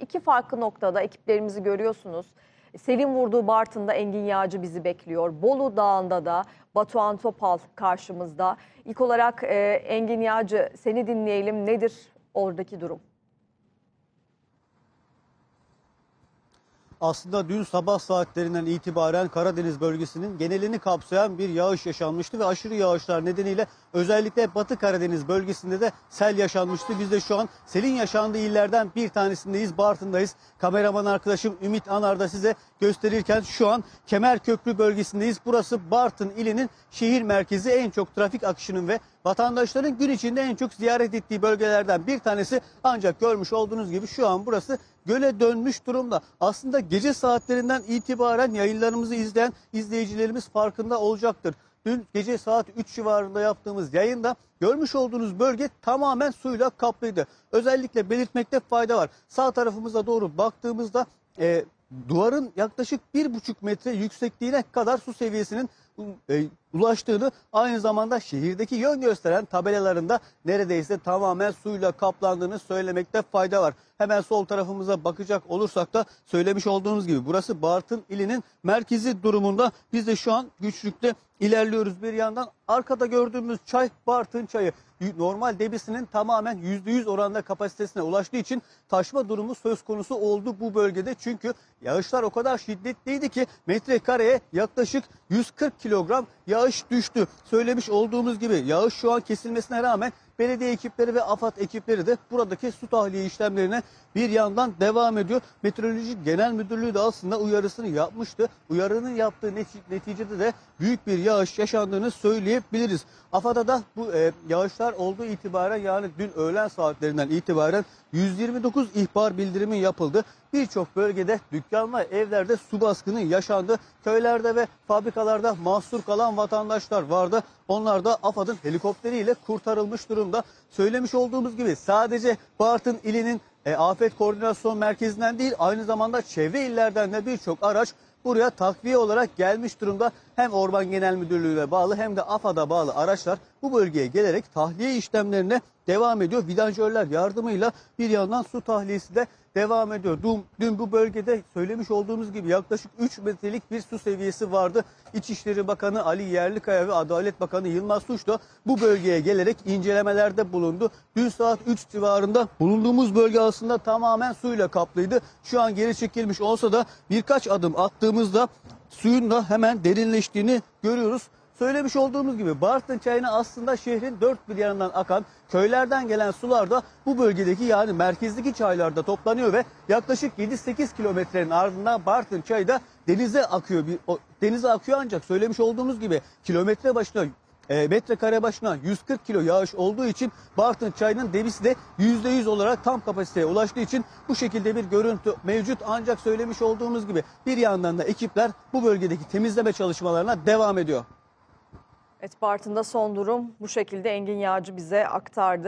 İki farklı noktada ekiplerimizi görüyorsunuz. Selin vurduğu Bartın'da Engin Yağcı bizi bekliyor. Bolu Dağı'nda da Batuhan Topal karşımızda. İlk olarak e, Engin Yağcı seni dinleyelim. Nedir oradaki durum? Aslında dün sabah saatlerinden itibaren Karadeniz bölgesinin genelini kapsayan bir yağış yaşanmıştı ve aşırı yağışlar nedeniyle özellikle Batı Karadeniz bölgesinde de sel yaşanmıştı. Biz de şu an selin yaşandığı illerden bir tanesindeyiz, Bartın'dayız. Kameraman arkadaşım Ümit Anar da size gösterirken şu an Kemerköprü bölgesindeyiz. Burası Bartın ilinin şehir merkezi en çok trafik akışının ve vatandaşların gün içinde en çok ziyaret ettiği bölgelerden bir tanesi. Ancak görmüş olduğunuz gibi şu an burası göle dönmüş durumda. Aslında gece saatlerinden itibaren yayınlarımızı izleyen izleyicilerimiz farkında olacaktır. Dün gece saat 3 civarında yaptığımız yayında görmüş olduğunuz bölge tamamen suyla kaplıydı. Özellikle belirtmekte fayda var. Sağ tarafımıza doğru baktığımızda e, duvarın yaklaşık 1,5 metre yüksekliğine kadar su seviyesinin e, ulaştığını aynı zamanda şehirdeki yön gösteren tabelalarında neredeyse tamamen suyla kaplandığını söylemekte fayda var. Hemen sol tarafımıza bakacak olursak da söylemiş olduğunuz gibi burası Bartın ilinin merkezi durumunda. Biz de şu an güçlükte ilerliyoruz bir yandan. Arkada gördüğümüz çay Bartın çayı normal debisinin tamamen %100 oranda kapasitesine ulaştığı için taşma durumu söz konusu oldu bu bölgede. Çünkü yağışlar o kadar şiddetliydi ki metrekareye yaklaşık 140 kilogram yağış düştü. Söylemiş olduğumuz gibi yağış şu an kesilmesine rağmen belediye ekipleri ve AFAD ekipleri de buradaki su tahliye işlemlerine bir yandan devam ediyor. Meteoroloji Genel Müdürlüğü de aslında uyarısını yapmıştı. Uyarının yaptığı neti- neticede de büyük bir yağış yaşandığını söyleyebiliriz. AFAD'a da bu e, yağışlar olduğu itibaren yani dün öğlen saatlerinden itibaren 129 ihbar bildirimi yapıldı. Birçok bölgede dükkan ve evlerde su baskını yaşandı. Köylerde ve fabrikalarda mahsur kalan vatandaşlar vardı. Onlar da AFAD'ın helikopteriyle kurtarılmış durumda. Söylemiş olduğumuz gibi sadece Bartın ilinin e, afet koordinasyon merkezinden değil aynı zamanda çevre illerden de birçok araç buraya takviye olarak gelmiş durumda. Hem Orman Genel Müdürlüğü'ne bağlı hem de AFAD'a bağlı araçlar bu bölgeye gelerek tahliye işlemlerine devam ediyor. Vidanjörler yardımıyla bir yandan su tahliyesi de devam ediyor. Dün, dün bu bölgede söylemiş olduğumuz gibi yaklaşık 3 metrelik bir su seviyesi vardı. İçişleri Bakanı Ali Yerlikaya ve Adalet Bakanı Yılmaz Suç da bu bölgeye gelerek incelemelerde bulundu. Dün saat 3 civarında bulunduğumuz bölge aslında tamamen suyla kaplıydı. Şu an geri çekilmiş olsa da birkaç adım attığımızda suyun da hemen derinleştiğini görüyoruz. Söylemiş olduğumuz gibi Bartın çayına aslında şehrin dört bir yanından akan köylerden gelen sular da bu bölgedeki yani merkezdeki çaylarda toplanıyor ve yaklaşık 7-8 kilometrenin ardından Bartın çayı da denize akıyor. Bir, o, denize akıyor ancak söylemiş olduğumuz gibi kilometre başına e, metrekare başına 140 kilo yağış olduğu için Bartın çayının debisi de %100 olarak tam kapasiteye ulaştığı için bu şekilde bir görüntü mevcut. Ancak söylemiş olduğumuz gibi bir yandan da ekipler bu bölgedeki temizleme çalışmalarına devam ediyor. Evet Bartın'da son durum bu şekilde Engin Yağcı bize aktardı.